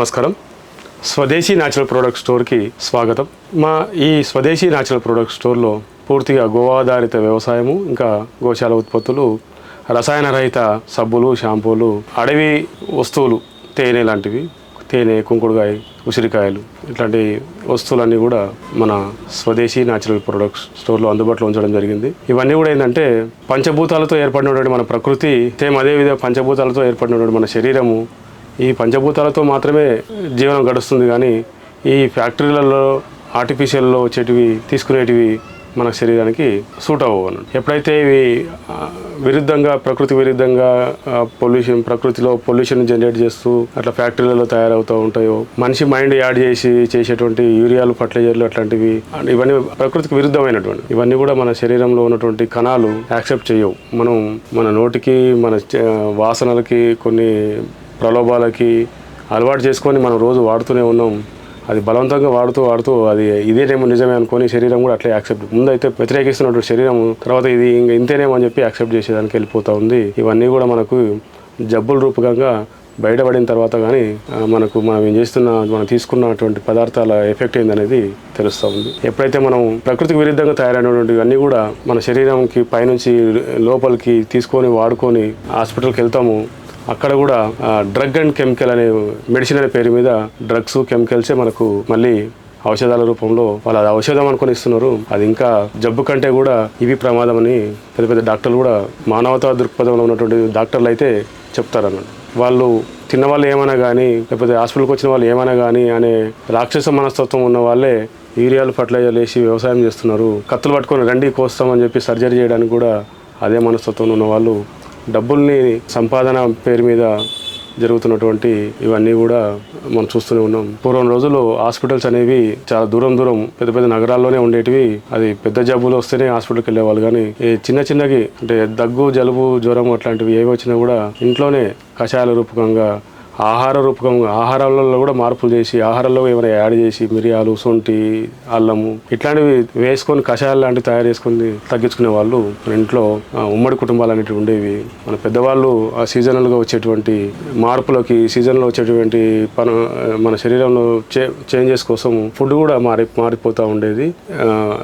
నమస్కారం. స్వదేశీ natural product స్టోర్కి స్వాగతం. మా ఈ స్వదేశీ న్యాచురల్ ప్రోడక్ట్ స్టోర్లో పూర్తిగా గోవాధారిత వ్యవసాయము ఇంకా గోశాల ఉత్పత్తులు రసాయన రహిత సబ్బులు షాంపూలు అడవి వస్తువులు తేనె లాంటివి తేనె కుంకుడుకాయ ఉసిరికాయలు ఇట్లాంటి వస్తువులన్నీ కూడా మన స్వదేశీ న్యాచురల్ ప్రొడక్ట్స్ స్టోర్లో అందుబాటులో ఉంచడం జరిగింది. ఇవన్నీ కూడా ఏంటంటే పంచభూతాలతో ఏర్పడినటువంటి మన ప్రకృతి సేమ్ అదే విధంగా పంచభూతాలతో ఏర్పడినటువంటి మన శరీరము ఈ పంచభూతాలతో మాత్రమే జీవనం గడుస్తుంది కానీ ఈ ఫ్యాక్టరీలలో ఆర్టిఫిషియల్లో వచ్చేటివి తీసుకునేటివి మన శరీరానికి సూట్ అవ్వవు అన్నట్టు. ఎప్పుడైతే ఇవి విరుద్ధంగా ప్రకృతి విరుద్ధంగా పొల్యూషన్ ప్రకృతిలో పొల్యూషన్ జనరేట్ చేస్తూ అట్లా ఫ్యాక్టరీలలో తయారవుతూ ఉంటాయో మనిషి మైండ్ యాడ్ చేసి చేసేటువంటి యూరియాలు ఫర్టిలైజర్లు అట్లాంటివి ఇవన్నీ ప్రకృతికి విరుద్ధమైనటువంటి ఇవన్నీ కూడా మన శరీరంలో ఉన్నటువంటి కణాలు యాక్సెప్ట్ చేయవు మనం మన నోటికి మన వాసనలకి కొన్ని ప్రలోభాలకి అలవాటు చేసుకొని మనం రోజు వాడుతూనే ఉన్నాం. అది బలవంతంగా వాడుతూ వాడుతూ అది ఇదేనేమో నిజమే అనుకొని శరీరం కూడా అట్లే యాక్సెప్ట్ ముందైతే వ్యతిరేకిస్తున్నట్టు శరీరం తర్వాత ఇది ఇంకా ఇంతేనేమో అని చెప్పి యాక్సెప్ట్ చేసేదానికి వెళ్ళిపోతూ ఉంది. ఇవన్నీ కూడా మనకు జబ్బుల రూపకంగా బయటపడిన తర్వాత కానీ మనకు మనం ఏం చేస్తున్న మనం తీసుకున్నటువంటి పదార్థాల ఎఫెక్ట్ ఏందనేది తెలుస్తూ ఉంది. ఎప్పుడైతే మనం ప్రకృతికి విరుద్ధంగా తయారైనటువంటి అన్నీ కూడా మన శరీరంకి పైనుంచి లోపలికి తీసుకొని వాడుకొని హాస్పిటల్కి వెళ్తాము అక్కడ కూడా డ్రగ్ అండ్ కెమికల్ అనే మెడిసిన్ అనే పేరు మీద డ్రగ్స్ కెమికల్సే మనకు మళ్ళీ ఔషధాల రూపంలో వాళ్ళు అది ఔషధం అనుకొని ఇస్తున్నారు. అది ఇంకా జబ్బు కంటే కూడా ఇవి ప్రమాదం అని పెద్ద పెద్ద డాక్టర్లు కూడా మానవతా దృక్పథంలో ఉన్నటువంటి డాక్టర్లు అయితే చెప్తారన్నమాట. వాళ్ళు తిన్నవాళ్ళు ఏమైనా కానీ లేకపోతే హాస్పిటల్కి వచ్చిన వాళ్ళు ఏమైనా కానీ అనే రాక్షస మనస్తత్వం ఉన్న వాళ్ళే యూరియాలు ఫర్టిలైజర్లు వేసి వ్యవసాయం చేస్తున్నారు. కత్తులు పట్టుకొని రండి కోస్తామని చెప్పి సర్జరీ చేయడానికి కూడా అదే మనస్తత్వం ఉన్న వాళ్ళు డబ్బుల్ని సంపాదన పేరు మీద జరుగుతున్నటువంటి ఇవన్నీ కూడా మనం చూస్తూనే ఉన్నాం. పూర్వం రోజుల్లో హాస్పిటల్స్ అనేవి చాలా దూరం దూరం పెద్ద పెద్ద నగరాల్లోనే ఉండేటివి. అది పెద్ద జబ్బులు వస్తేనే హాస్పిటల్కి వెళ్ళేవాళ్ళు. కానీ ఈ చిన్న చిన్నకి అంటే దగ్గు జలుబు జ్వరం అట్లాంటివి ఏవి వచ్చినా కూడా ఇంట్లోనే కషాయాల రూపకంగా ఆహార రూపకంగా ఆహారాలలో కూడా మార్పులు చేసి ఆహారాల్లో ఏమైనా యాడ్ చేసి మిరియాలు సొంటి అల్లము ఇట్లాంటివి వేసుకొని కషాయాలు లాంటివి తయారు చేసుకొని తగ్గించుకునే వాళ్ళు మన ఇంట్లో ఉమ్మడి కుటుంబాలు అనేటివి ఉండేవి. మన పెద్దవాళ్ళు ఆ సీజనల్గా వచ్చేటువంటి మార్పులకి సీజన్లో వచ్చేటువంటి పన మన శరీరంలో చే చేంజెస్ కోసం ఫుడ్ కూడా మారి మారిపోతూ ఉండేది.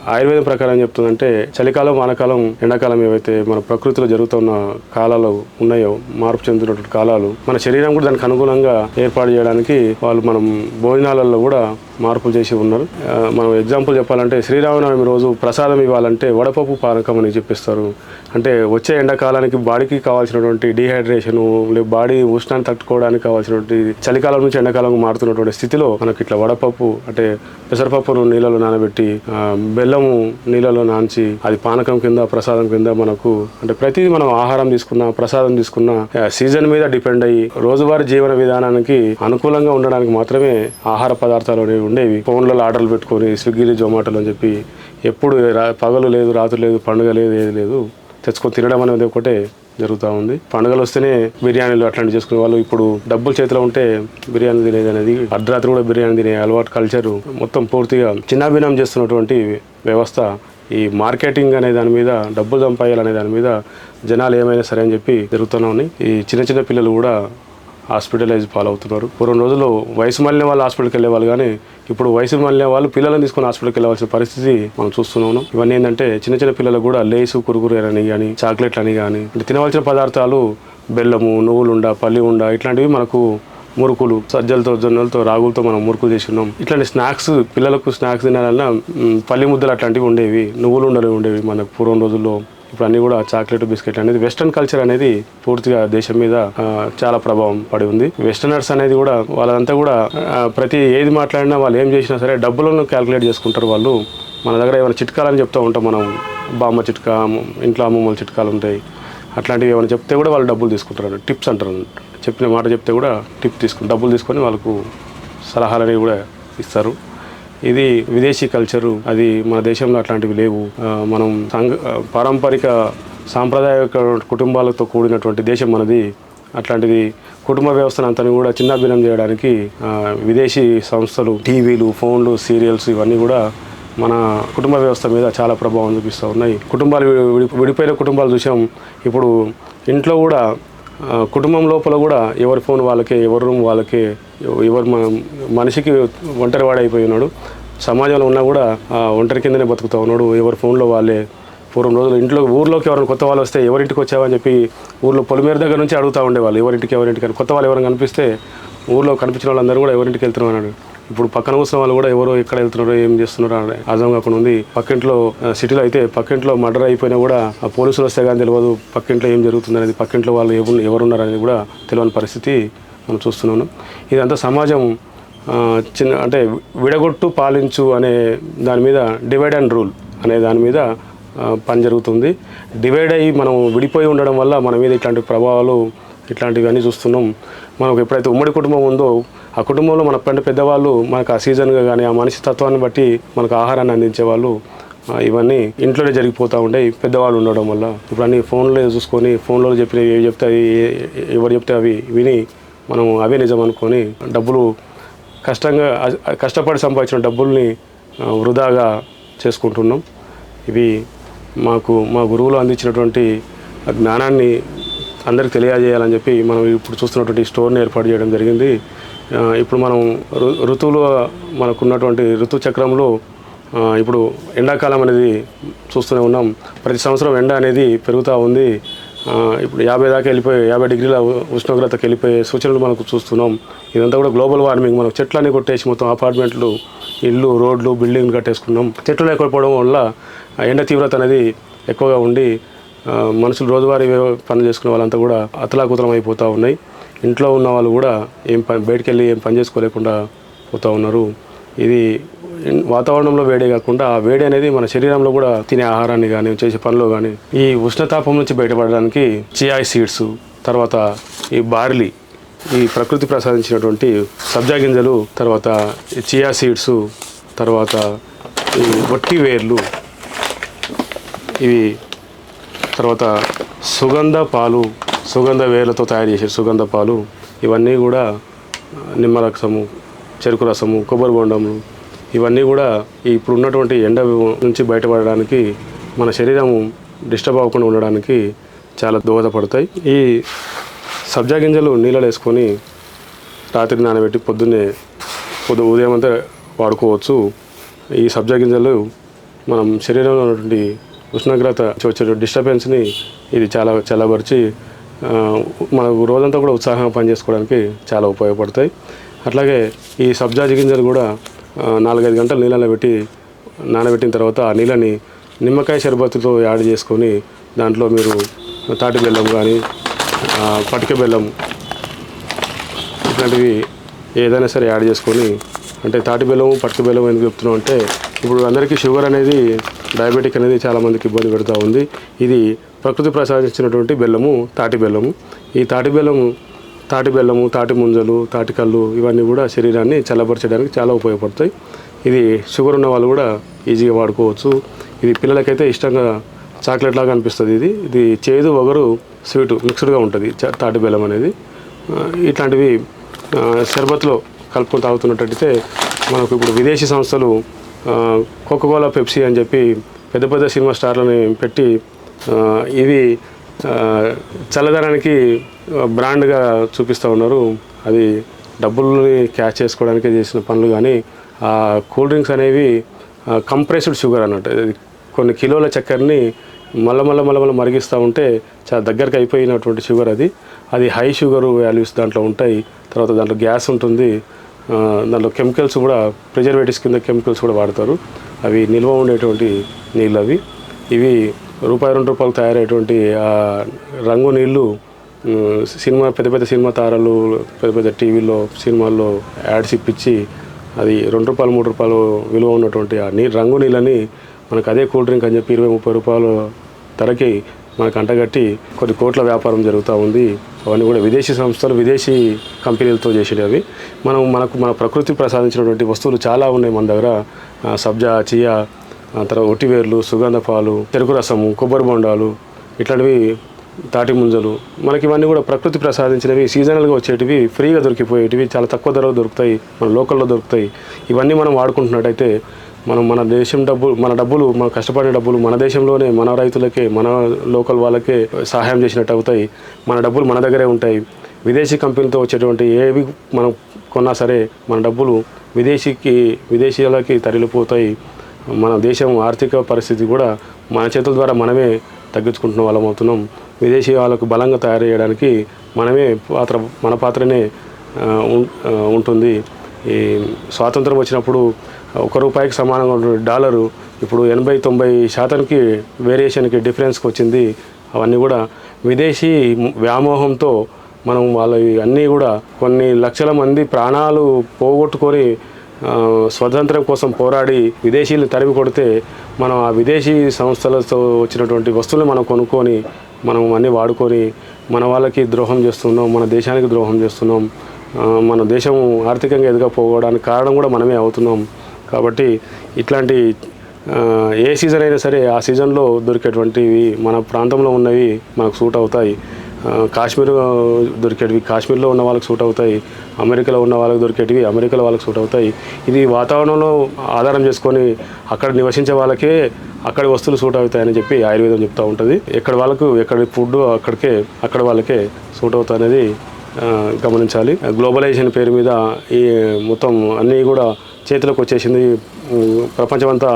ఆయుర్వేదం ప్రకారం చెప్తుందంటే చలికాలం వానకాలం ఎండాకాలం ఏవైతే మన ప్రకృతిలో జరుగుతున్న కాలాలు ఉన్నాయో మార్పు చెందుతున్నటువంటి కాలాలు మన శరీరం కూడా దానికి అనుగుణంగా ఏర్పాటు చేయడానికి వాళ్ళు మనం భోజనాలలో కూడా మార్పులు చేసి ఉన్నారు. మనం ఎగ్జాంపుల్ చెప్పాలంటే శ్రీరామనవమి రోజు ప్రసాదం ఇవ్వాలంటే వడపప్పు పానకం అని చెప్పిస్తారు. అంటే వచ్చే ఎండాకాలానికి బాడీకి కావాల్సినటువంటి డిహైడ్రేషను బాడీ ఉష్ణాన్ని తట్టుకోవడానికి కావాల్సినటువంటి చలికాలం నుంచి ఎండాకాలం మారుతున్నటువంటి స్థితిలో మనకి ఇట్లా వడపప్పు అంటే పెసరపప్పును నీళ్ళలో నానబెట్టి బెల్లము నీళ్ళలో నాంచి అది పానకం కింద ప్రసాదం కింద మనకు అంటే ప్రతిదీ మనం ఆహారం తీసుకున్నా ప్రసాదం తీసుకున్నా సీజన్ మీద డిపెండ్ అయ్యి రోజువారీ జీవన విధానానికి అనుకూలంగా ఉండడానికి మాత్రమే ఆహార పదార్థాలు అనేవి ఉండేవి. ఫోన్లలో ఆర్డర్లు పెట్టుకొని స్విగ్గీలు జొమాటోలు అని చెప్పి ఎప్పుడు పగలు లేదు రాత్రి లేదు పండుగ లేదు ఏది లేదు తెచ్చుకొని తినడం అనేది ఒకటే జరుగుతూ ఉంది. పండుగలు వస్తేనే బిర్యానీలు అట్లాంటివి చేసుకునే వాళ్ళు. ఇప్పుడు డబ్బులు చేతిలో ఉంటే బిర్యానీ తినేది అనేది అర్ధరాత్రి కూడా బిర్యానీ తినే అలవాటు కల్చరు మొత్తం పూర్తిగా చిన్నాభిన్నం చేస్తున్నటువంటి వ్యవస్థ. ఈ మార్కెటింగ్ అనే దాని మీద డబ్బులు సంపాయాలనే దాని మీద జనాలు ఏమైనా సరే అని చెప్పి జరుగుతూనే ఈ చిన్న చిన్న పిల్లలు కూడా హాస్పిటలైజ్ పాలవుతున్నారు. పూర్వం రోజుల్లో వయసు మళ్ళిన వాళ్ళు హాస్పిటల్కి వెళ్ళేవాళ్ళు కానీ ఇప్పుడు వయసు మళ్ళిన వాళ్ళు పిల్లలను తీసుకొని హాస్పిటల్కి వెళ్ళవలసిన పరిస్థితి మనం చూస్తున్నాము ఇవన్నీ ఏంటంటే చిన్న చిన్న పిల్లలు కూడా లేసు కురుకురు అని కానీ చాక్లెట్లు అని కానీ అంటే తినవలసిన పదార్థాలు బెల్లము నువ్వులుండ పల్లి ఉండ ఇట్లాంటివి మనకు మురుకులు సజ్జలతో జొన్నలతో రాగులతో మనం మురుకులు చేసి ఉన్నాం ఇట్లాంటి స్నాక్స్ పిల్లలకు స్నాక్స్ తినాలన్నా పల్లి ముద్దలు అట్లాంటివి ఉండేవి నువ్వులు ఉండలు ఉండేవి మనకు పూర్వం రోజుల్లో. ఇప్పుడు అన్ని కూడా చాక్లెట్ బిస్కెట్ అనేది వెస్ట్రన్ కల్చర్ అనేది పూర్తిగా దేశం మీద చాలా ప్రభావం పడి ఉంది. వెస్టర్నర్స్ అనేది కూడా వాళ్ళంతా కూడా ప్రతి ఏది మాట్లాడినా వాళ్ళు ఏం చేసినా సరే డబ్బులను క్యాల్కులేట్ చేసుకుంటారు వాళ్ళు. మన దగ్గర ఏమైనా చిట్కాలని చెప్తూ ఉంటాం మనం. బామ్మ చిట్కా ఇంట్లో అమ్మమ్మల చిట్కాలు ఉంటాయి. అట్లాంటివి ఏమైనా చెప్తే కూడా వాళ్ళు డబ్బులు తీసుకుంటారు టిప్స్ అంటారు చెప్పిన మాట చెప్తే కూడా టిప్ తీసుకుని డబ్బులు తీసుకొని వాళ్ళకు సలహాలని కూడా ఇస్తారు. ఇది విదేశీ కల్చరు అది మన దేశంలో అట్లాంటివి లేవు. మనం సంఘ పారంపరిక సాంప్రదాయక కుటుంబాలతో కూడినటువంటి దేశం మనది. అట్లాంటిది కుటుంబ వ్యవస్థను అంతని కూడా చిన్నాభిన్నం చేయడానికి విదేశీ సంస్థలు టీవీలు ఫోన్లు సీరియల్స్ ఇవన్నీ కూడా మన కుటుంబ వ్యవస్థ మీద చాలా ప్రభావం చూపిస్తూ ఉన్నాయి. కుటుంబాలు విడిపోయిన కుటుంబాలు చూసాం. ఇప్పుడు ఇంట్లో కూడా కుటుంబం లోపల కూడా ఎవరి ఫోన్ వాళ్ళకే ఎవరి రూమ్ వాళ్ళకే ఎవరు మనిషికి ఒంటరివాడైపోయి ఉన్నాడు. సమాజంలో ఉన్నా కూడా ఒంటరి కిందనే బతుకుతూ ఉన్నాడు. ఎవరి ఫోన్లో వాళ్ళే పూర్వం రోజులు ఇంట్లో ఊర్లోకి ఎవరైనా కొత్త వాళ్ళు వస్తే ఎవరింటికి వచ్చావని చెప్పి ఊర్లో పొలిమేర దగ్గర నుంచి అడుగుతూ ఉండేవాళ్ళు. ఎవరింటికి ఎవరింటికి అని. కొత్త వాళ్ళు ఎవరైనా కనిపిస్తే ఊర్లో కనిపించిన వాళ్ళందరూ కూడా ఎవరింటికి వెళ్తున్నారు అన్నాడు ఇప్పుడు పక్కన కూర్చున్న వాళ్ళు కూడా ఎవరో ఎక్కడ వెళ్తున్నారో ఏం చేస్తున్నారో అని అర్థం కాకుండా ఉంది. పక్కింట్లో సిటీలో అయితే పక్కింట్లో మర్డర్ అయిపోయినా కూడా ఆ పోలీసులు వస్తే కానీ తెలియదు పక్కింట్లో ఏం జరుగుతుంది అనేది పక్కింట్లో వాళ్ళు ఎవరు ఎవరున్నారు అనేది కూడా తెలియని పరిస్థితి మనం చూస్తున్నాను. ఇదంతా సమాజం చిన్న అంటే విడగొట్టు పాలించు అనే దాని మీద డివైడ్ అండ్ రూల్ అనే దాని మీద పని జరుగుతుంది. డివైడ్ అయ్యి మనం విడిపోయి ఉండడం వల్ల మన మీద ఇట్లాంటి ప్రభావాలు ఇట్లాంటివన్నీ చూస్తున్నాం. మనకు ఎప్పుడైతే ఉమ్మడి కుటుంబం ఉందో ఆ కుటుంబంలో మన పెద్ద పెద్దవాళ్ళు మనకు ఆ సీజన్గా కానీ ఆ మనిషి తత్వాన్ని బట్టి మనకు ఆహారాన్ని అందించే వాళ్ళు ఇవన్నీ ఇంట్లోనే జరిగిపోతూ ఉంటాయి పెద్దవాళ్ళు ఉండడం వల్ల. ఇప్పుడు అన్ని ఫోన్లో చూసుకొని ఫోన్లో చెప్పిన ఏవి చెప్తే అవి ఎవరు చెప్తే అవి విని మనం అవే నిజం అనుకొని డబ్బులు కష్టంగా కష్టపడి సంపాదించిన డబ్బుల్ని వృధాగా చేసుకుంటున్నాం. ఇవి మాకు మా గురువులు అందించినటువంటి జ్ఞానాన్ని అందరికి తెలియజేయాలని చెప్పి మనం ఇప్పుడు చూస్తున్నటువంటి స్టోర్ని ఏర్పాటు చేయడం జరిగింది. ఇప్పుడు మనం రు ఋతువులు మనకున్నటువంటి ఋతు చక్రంలో ఇప్పుడు ఎండాకాలం అనేది చూస్తూనే ఉన్నాం. ప్రతి సంవత్సరం ఎండ అనేది పెరుగుతూ ఉంది. ఇప్పుడు యాభై దాకా వెళ్ళిపోయి యాభై డిగ్రీల ఉష్ణోగ్రతకి వెళ్ళిపోయే సూచనలు మనకు చూస్తున్నాం. ఇదంతా కూడా గ్లోబల్ వార్మింగ్ మనం చెట్లన్నీ కొట్టేసి మొత్తం అపార్ట్మెంట్లు ఇల్లు రోడ్లు బిల్డింగ్లు కట్టేసుకున్నాం. చెట్లు లేకపోవడం వల్ల ఆ ఎండ తీవ్రత అనేది ఎక్కువగా ఉండి మనుషులు రోజువారీ పనులు చేసుకునే వాళ్ళంతా కూడా అతలాకుతలం అయిపోతూ ఉన్నాయి. ఇంట్లో ఉన్న వాళ్ళు కూడా ఏం పని బయటికి వెళ్ళి ఏం పని చేసుకోలేకుండా పోతూ ఉన్నారు. ఇది వాతావరణంలో వేడే కాకుండా ఆ వేడి అనేది మన శరీరంలో కూడా తినే ఆహారాన్ని కానీ చేసే పనిలో కానీ ఈ ఉష్ణతాపం నుంచి బయటపడడానికి చియాయ్ సీడ్స్ తర్వాత ఈ బార్లీ ఈ ప్రకృతి ప్రసాదించినటువంటి సబ్జా గింజలు తర్వాత ఈ చియా సీడ్స్ తర్వాత ఈ వట్టి వేర్లు ఇవి తర్వాత సుగంధ పాలు సుగంధ వేర్లతో తయారు చేసే సుగంధ పాలు ఇవన్నీ కూడా నిమ్మరసము చెరుకు రసము కొబ్బరి బొండము ఇవన్నీ కూడా ఇప్పుడు ఉన్నటువంటి ఎండ నుంచి బయటపడడానికి మన శరీరం డిస్టర్బ్ అవ్వకుండా ఉండడానికి చాలా దోహదపడతాయి. ఈ సబ్జా గింజలు నీళ్ళలో వేసుకొని రాత్రి నానబెట్టి పొద్దున్నే పొద్దు ఉదయం అంతా వాడుకోవచ్చు. ఈ సబ్జా గింజలు మనం శరీరంలో ఉన్నటువంటి ఉష్ణోగ్రత వచ్చే డిస్టర్బెన్స్ని ఇది చాలా చల్లబరిచి మనకు రోజంతా కూడా ఉత్సాహంగా పనిచేసుకోవడానికి చాలా ఉపయోగపడతాయి. అట్లాగే ఈ సబ్జా గింజలు కూడా నాలుగైదు గంటలు నీళ్ళలో పెట్టి నానబెట్టిన తర్వాత ఆ నీళ్ళని నిమ్మకాయ షర్బత్తుతో యాడ్ చేసుకొని దాంట్లో మీరు తాటి బెల్లం కానీ పటిక బెల్లం ఇట్లాంటివి ఏదైనా సరే యాడ్ చేసుకొని అంటే తాటి బెల్లం పటిక బెల్లం ఎందుకు చెప్తున్నాం అంటే ఇప్పుడు అందరికీ షుగర్ అనేది డయాబెటిక్ అనేది చాలామందికి ఇబ్బంది పెడుతూ ఉంది. ఇది ప్రకృతి ప్రసాదించినటువంటి బెల్లము తాటి బెల్లము. ఈ తాటి బెల్లము తాటి బెల్లము తాటి ముంజలు తాటి కళ్ళు ఇవన్నీ కూడా శరీరాన్ని చల్లబరచడానికి చాలా ఉపయోగపడతాయి. ఇది షుగర్ ఉన్న వాళ్ళు కూడా ఈజీగా వాడుకోవచ్చు. ఇది పిల్లలకైతే ఇష్టంగా చాక్లెట్ లాగా అనిపిస్తుంది ఇది. ఇది చేదు ఒకరు స్వీట్ మిక్స్డ్గా ఉంటుంది తాటి బెల్లం అనేది. ఇట్లాంటివి షర్బత్లో కలుపుకొని తాగుతున్నట్టయితే మనకు ఇప్పుడు విదేశీ సంస్థలు కోకోకోలా పెప్సీ అని చెప్పి పెద్ద పెద్ద సినిమా స్టార్లని పెట్టి ఇవి చల్లదనానికి బ్రాండ్గా చూపిస్తూ ఉన్నారు. అది డబ్బుల్ని క్యాచ్ చేసుకోవడానికి చేసిన పనులు కానీ ఆ కూల్ డ్రింక్స్ అనేవి కంప్రెస్డ్ షుగర్ అన్నట్టు. కొన్ని కిలోల చక్కెరని మల్ల మల్ల మళ్ళా మళ్ళీ మరిగిస్తూ ఉంటే చాలా దగ్గరకు అయిపోయినటువంటి షుగర్ అది. అది హై షుగర్ వాల్యూస్ దాంట్లో ఉంటాయి. తర్వాత దాంట్లో గ్యాస్ ఉంటుంది. దాంట్లో కెమికల్స్ కూడా ప్రిజర్వేటివ్స్ కింద కెమికల్స్ కూడా వాడతారు. అవి నిల్వ ఉండేటువంటి నీళ్ళు అవి ఇవి రూపాయి రెండు రూపాయలు తయారయ్యేటువంటి ఆ రంగు నీళ్ళు సినిమా పెద్ద పెద్ద సినిమా తారలు పెద్ద పెద్ద టీవీల్లో సినిమాల్లో యాడ్స్ ఇప్పించి అది రెండు రూపాయలు మూడు రూపాయలు విలువ ఉన్నటువంటి ఆ నీళ్ళు రంగు నీళ్ళని మనకు అదే కూల్ డ్రింక్ అని చెప్పి ఇరవై ముప్పై రూపాయలు ధరకి మనకు అంటగట్టి కొన్ని కోట్ల వ్యాపారం జరుగుతూ ఉంది. అవన్నీ కూడా విదేశీ సంస్థలు విదేశీ కంపెనీలతో చేసేవి మనం మనకు మన ప్రకృతి ప్రసాదించినటువంటి వస్తువులు చాలా ఉన్నాయి మన దగ్గర. సబ్జా చియా తర్వాత ఒటివేర్లు సుగంధ పాలు చెరుకు రసము కొబ్బరి బొండాలు ఇట్లాంటివి తాటి ముంజలు. మనకి ఇవన్నీ కూడా ప్రకృతి ప్రసాదించినవి సీజనల్గా వచ్చేటివి ఫ్రీగా దొరికిపోయేటివి చాలా తక్కువ ధరలో దొరుకుతాయి మన లోకల్లో దొరుకుతాయి. ఇవన్నీ మనం వాడుకుంటున్నట్టయితే మనం మన దేశం డబ్బు మన డబ్బులు మన కష్టపడిన డబ్బులు మన దేశంలోనే మన రైతులకే మన లోకల్ వాళ్ళకే సహాయం చేసినట్టు అవుతాయి. మన డబ్బులు మన దగ్గరే ఉంటాయి. విదేశీ కంపెనీతో వచ్చేటువంటి ఏవి మనం కొన్నా సరే మన డబ్బులు విదేశీకి విదేశీయులకి తరలిపోతాయి. మన దేశం ఆర్థిక పరిస్థితి కూడా మన చేతుల ద్వారా మనమే తగ్గించుకుంటున్న వాళ్ళం అవుతున్నాం. విదేశీ వాళ్ళకు బలంగా తయారు చేయడానికి మనమే పాత్ర మన పాత్రనే ఉం- ఉంటుంది. ఈ స్వాతంత్రం వచ్చినప్పుడు ఒక రూపాయికి సమానంగా ఉన్న డాలరు ఇప్పుడు ఎనభై తొంభై శాతానికి వేరియేషన్కి డిఫరెన్స్కి వచ్చింది. అవన్నీ కూడా విదేశీ వ్యామోహంతో మనం వాళ్ళవి అన్నీ కూడా కొన్ని లక్షల మంది ప్రాణాలు పోగొట్టుకొని స్వతంత్రం కోసం పోరాడి విదేశీయులు తరిమి కొడితే మనం ఆ విదేశీ సంస్థలతో వచ్చినటువంటి వస్తువులు మనం కొనుక్కొని మనం అన్నీ వాడుకొని మన వాళ్ళకి ద్రోహం చేస్తున్నాం మన దేశానికి ద్రోహం చేస్తున్నాం. మన దేశం ఆర్థికంగా ఎదగపోవడానికి కారణం కూడా మనమే అవుతున్నాం. కాబట్టి ఇట్లాంటి ఏ సీజన్ అయినా సరే ఆ సీజన్లో దొరికేటువంటివి మన ప్రాంతంలో ఉన్నవి మనకు సూట్ అవుతాయి. కాశ్మీర్ దొరికేటివి కాశ్మీర్లో ఉన్న వాళ్ళకి సూట్ అవుతాయి. అమెరికాలో ఉన్న వాళ్ళకి దొరికేటివి అమెరికాలో వాళ్ళకి సూట్ అవుతాయి. ఇది వాతావరణంలో ఆధారం చేసుకొని అక్కడ నివసించే వాళ్ళకే అక్కడి వస్తువులు సూట్ అవుతాయని చెప్పి ఆయుర్వేదం చెప్తూ ఉంటుంది. ఎక్కడ వాళ్ళకు ఎక్కడి ఫుడ్ అక్కడికే అక్కడ వాళ్ళకే సూట్ అవుతాయనేది గమనించాలి. గ్లోబలైజేషన్ పేరు మీద ఈ మొత్తం అన్నీ కూడా చేతిలోకి వచ్చేసింది ప్రపంచమంతా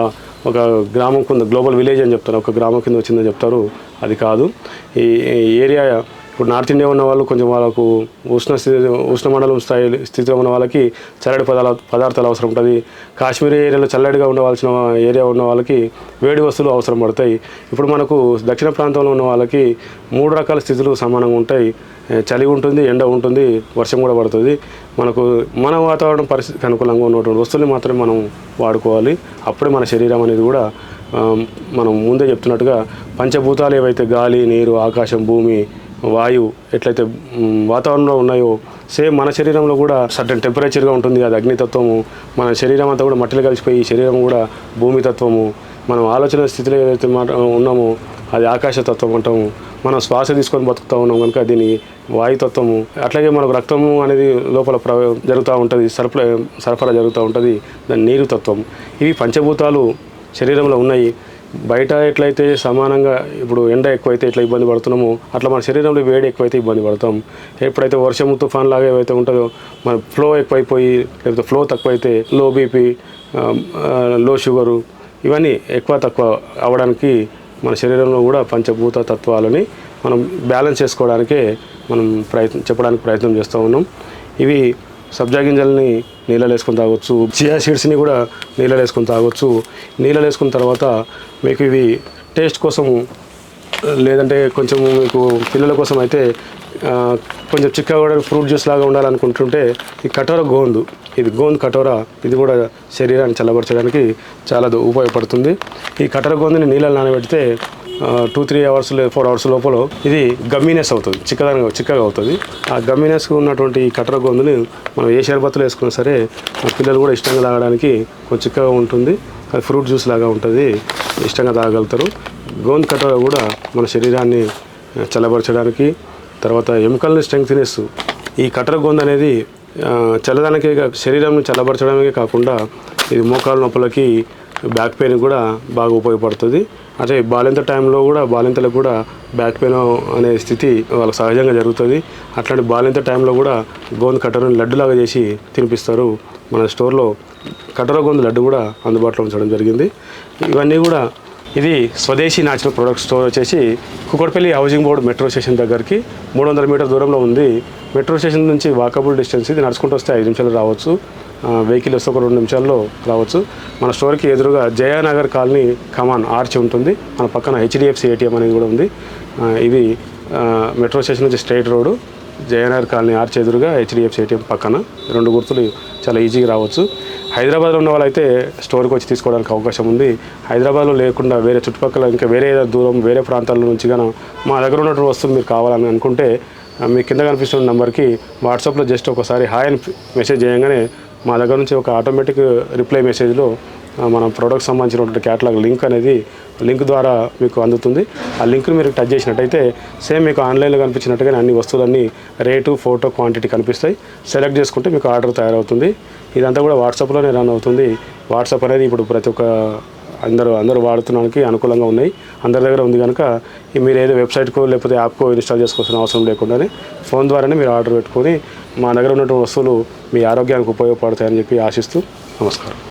ఒక గ్రామం కింద గ్లోబల్ విలేజ్ అని చెప్తారు. ఒక గ్రామం కింద వచ్చిందని చెప్తారు. అది కాదు. ఈ ఏరియా ఇప్పుడు నార్త్ ఇండియా ఉన్న వాళ్ళు కొంచెం వాళ్ళకు ఉష్ణ స్థితి ఉష్ణమండలం స్థాయి స్థితిలో ఉన్న వాళ్ళకి చల్లటి పదార్థ పదార్థాలు అవసరం ఉంటుంది. కాశ్మీర్ ఏరియాలో చల్లటిగా ఉండవలసిన ఏరియా ఉన్న వాళ్ళకి వేడి వస్తువులు అవసరం పడతాయి. ఇప్పుడు మనకు దక్షిణ ప్రాంతంలో ఉన్న వాళ్ళకి మూడు రకాల స్థితులు సమానంగా ఉంటాయి. చలి ఉంటుంది ఎండ ఉంటుంది వర్షం కూడా పడుతుంది. మనకు మన వాతావరణం పరిస్థితికి అనుకూలంగా ఉన్నటువంటి వస్తువులు మాత్రమే మనం వాడుకోవాలి. అప్పుడే మన శరీరం అనేది కూడా మనం ముందే చెప్తున్నట్టుగా పంచభూతాలు ఏవైతే గాలి నీరు ఆకాశం భూమి వాయువు ఎట్లయితే వాతావరణంలో ఉన్నాయో సేమ్ మన శరీరంలో కూడా సర్టన్ టెంపరేచర్గా ఉంటుంది. అది అగ్నితత్వము మన శరీరం అంతా కూడా మట్టిలో కలిసిపోయి శరీరం కూడా భూమి తత్వము మనం ఆలోచన స్థితిలో ఏదైతే మాట ఉన్నామో అది ఆకాశతత్వం అంటాము. మనం శ్వాస తీసుకొని బతుకుతూ ఉన్నాం కనుక దీని వాయుతత్వము అట్లాగే మనకు రక్తము అనేది లోపల ప్ర జరుగుతూ ఉంటుంది సరఫరా సరఫరా జరుగుతూ ఉంటుంది దాని నీరు తత్వం. ఇవి పంచభూతాలు శరీరంలో ఉన్నాయి. బయట ఎట్లయితే సమానంగా ఇప్పుడు ఎండ ఎక్కువైతే ఎట్లా ఇబ్బంది పడుతున్నామో అట్లా మన శరీరంలో వేడి ఎక్కువైతే ఇబ్బంది పడతాం. ఎప్పుడైతే వర్షం తుఫాన్ లాగా ఏవైతే ఉంటుందో మన ఫ్లో ఎక్కువైపోయి లేకపోతే ఫ్లో తక్కువైతే లో బీపీ లో షుగరు ఇవన్నీ ఎక్కువ తక్కువ అవ్వడానికి మన శరీరంలో కూడా పంచభూత తత్వాలని మనం బ్యాలెన్స్ చేసుకోవడానికే మనం ప్రయత్నం చెప్పడానికి ప్రయత్నం చేస్తూ ఉన్నాం. ఇవి సబ్జా గింజల్ని నీళ్ళలో వేసుకొని తాగొచ్చు చియా సీడ్స్ని కూడా నీళ్ళలో వేసుకొని తాగొచ్చు. నీళ్ళలో వేసుకున్న తర్వాత మీకు ఇవి టేస్ట్ కోసం లేదంటే కొంచెం మీకు పిల్లల కోసం అయితే కొంచెం చిక్కగా కూడా ఫ్రూట్ జ్యూస్ లాగా ఉండాలనుకుంటుంటే ఈ కటోర గోందు ఇది గోంద్ కటోర ఇది కూడా శరీరాన్ని చల్లబరచడానికి చాలా ఉపయోగపడుతుంది. ఈ కటోర గోందుని నీళ్ళలో నానబెడితే two three hours four hours లోపల ఇది గమ్మీనెస్ అవుతుంది చిక్కదనంగా చిక్కగా అవుతుంది. ఆ గమ్మీనెస్ ఉన్నటువంటి ఈ కటోర గోందుని మనం ఏ షర్బత్తులు వేసుకున్నా సరే మన పిల్లలు కూడా ఇష్టంగా తాగడానికి కొంచెం చిక్కగా ఉంటుంది. అది ఫ్రూట్ జ్యూస్ లాగా ఉంటుంది ఇష్టంగా తాగలుగుతారు. గోంద్ కటోర కూడా మన శరీరాన్ని చల్లబరచడానికి తర్వాత ఎముకల్ని స్ట్రెంగ్త్నెస్ ఈ కటర గొంతు అనేది చల్లదానికే శరీరం చల్లబరచడమే కాకుండా ఇది మోకాలు నొప్పులకి బ్యాక్ పెయిన్ కూడా బాగా ఉపయోగపడుతుంది. అదే బాలింత టైంలో కూడా బాలింతలకు కూడా బ్యాక్ పెయిన్ అనే స్థితి వాళ్ళకి సహజంగా జరుగుతుంది. అట్లాంటి బాలింత టైంలో కూడా గోందు కట్టరని లడ్డులాగా చేసి తినిపిస్తారు. మన స్టోర్లో కట్టర గోంద లడ్డు కూడా అందుబాటులో ఉంచడం జరిగింది. ఇవన్నీ కూడా ఇది స్వదేశీ న్యాచురల్ ప్రొడక్ట్ స్టోర్ వచ్చేసి Kukatpally housing board metro station దగ్గరికి మూడు వందల మీటర్ దూరంలో ఉంది. మెట్రో స్టేషన్ నుంచి వాకబుల్ డిస్టెన్స్ ఇది నడుచుకుంటూ వస్తే ఐదు నిమిషాలు రావచ్చు. వెహికల్ వస్తే ఒక రెండు నిమిషాల్లో రావచ్చు. మన స్టోర్కి ఎదురుగా జయానగర్ కాలనీ కమాన్ ఆర్చ్ ఉంటుంది. మన పక్కన హెచ్డిఎఫ్సి ఏటీఎం అనేది కూడా ఉంది. ఇది మెట్రో స్టేషన్ నుంచి straight road. Jayanagar colony arch ఎదురుగా హెచ్డిఎఫ్సి ఏటీఎం పక్కన రెండు గుర్తులు చాలా ఈజీగా రావచ్చు. హైదరాబాద్లో ఉన్న వాళ్ళైతే స్టోర్కి వచ్చి తీసుకోవడానికి అవకాశం ఉంది. హైదరాబాద్లో లేకుండా వేరే చుట్టుపక్కల ఇంకా వేరే దూరం వేరే ప్రాంతాల నుంచి కానీ మా దగ్గర ఉన్నటువంటి వస్తువు మీరు కావాలని అనుకుంటే మీ కింద కనిపిస్తున్న నెంబర్కి వాట్సాప్లో జస్ట్ ఒకసారి హాయ్ అని మెసేజ్ చేయగానే మా దగ్గర నుంచి ఒక ఆటోమేటిక్ రిప్లై మెసేజ్లో మన ప్రోడక్ట్ సంబంధించినటువంటి క్యాటలాగ్ లింక్ అనేది లింక్ ద్వారా మీకు అందుతుంది. ఆ లింక్ను మీరు టచ్ చేసినట్టయితే సేమ్ మీకు ఆన్లైన్లో కనిపించినట్టుగానే అన్ని వస్తువులన్నీ రేటు ఫోటో క్వాంటిటీ కనిపిస్తాయి. సెలెక్ట్ చేసుకుంటే మీకు ఆర్డర్ తయారవుతుంది. ఇదంతా కూడా వాట్సాప్లోనే రన్ అవుతుంది. వాట్సాప్ అనేది ఇప్పుడు ప్రతి ఒక్క అందరూ అందరూ వాడుతున్నానికి అనుకూలంగా ఉన్నాయి. అందరి దగ్గర ఉంది కనుక మీరు ఏదో వెబ్సైట్కో లేకపోతే యాప్కో ఇన్స్టాల్ చేసుకోవాల్సిన అవసరం లేకుండానే ఫోన్ ద్వారానే మీరు ఆర్డర్ పెట్టుకొని మా దగ్గర ఉన్నటువంటి వస్తువులు మీ ఆరోగ్యానికి ఉపయోగపడతాయని చెప్పి ఆశిస్తూ నమస్కారం.